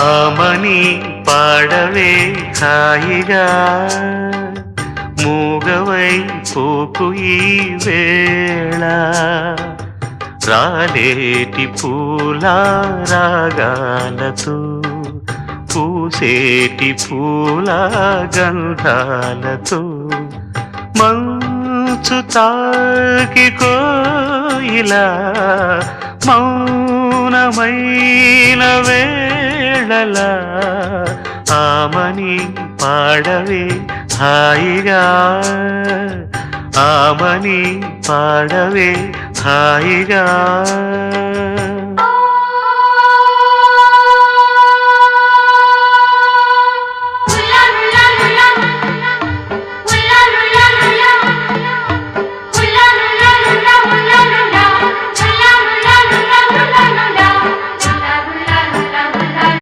ఆమని పాడవే హాయిగా. మూగవై పోకు ఈ వేళ. రాలేటి పూల రాగాలతో పూసేటి పూల గంధాలతో. మంచు తాకి కోయిలా మౌనమైన వే వేళలా ఆమని పాడవే హాయిగా. ఆమని పాడవే హాయిగా.